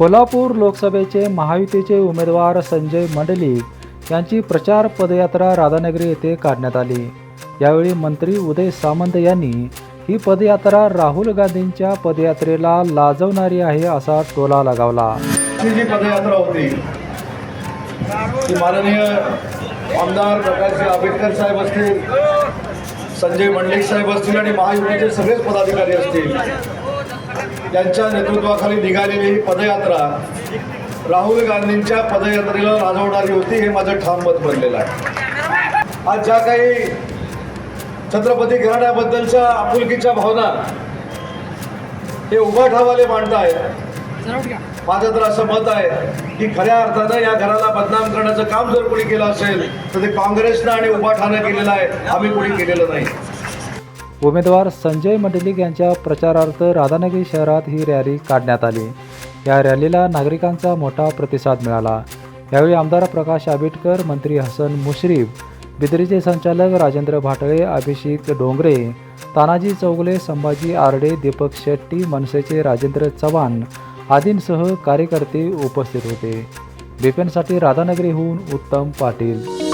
कोल्हापूर लोकसभेचे महायुतीचे उमेदवार संजय मंडलिक यांची प्रचार पदयात्रा राधानगरी येथे काढण्यात आली. यावेळी मंत्री उदय सामंत यांनी ही पदयात्रा राहुल गांधींच्या पदयात्रेला लाजवणारी आहे असा टोला लगावला. जी पदयात्रा होती ती माननीय आमदार प्रकाश आंबेडकर साहेब असतील संजय मंडलिक साहेब असतील आणि महायुतीचे सगळेच पदाधिकारी असतील यांच्या नेतृत्वाखाली निघालेली ही पदयात्रा राहुल गांधींच्या पदयात्रेला राजवणारी होती हे माझं ठाम मत बनलेलं आहे. आज ज्या काही छत्रपती घराण्याबद्दलच्या आपुलकीच्या भावना हे उभाठावाले मांडतायत माझं तर असं मत आहे की खऱ्या अर्थानं या घराला बदनाम करण्याचं काम जर कोणी केलं असेल तर ते काँग्रेसनं आणि उभाठानं केलेलं आहे आम्ही कोणी केलेलं नाही. उमेदवार संजय मंडलिक यांच्या प्रचारार्थ राधानगरी शहरात ही रॅली काढण्यात आली. या रॅलीला नागरिकांचा मोठा प्रतिसाद मिळाला. यावेळी आमदार प्रकाश आंबेडकर मंत्री हसन मुश्रीफ बिदरीचे संचालक राजेंद्र भाटळे अभिषेक डोंगरे तानाजी चौगले संभाजी आरडे दीपक शेट्टी मनसेचे राजेंद्र चव्हाण आदींसह कार्यकर्ते उपस्थित होते. बिपेनसाठी राधानगरीहून उत्तम पाटील.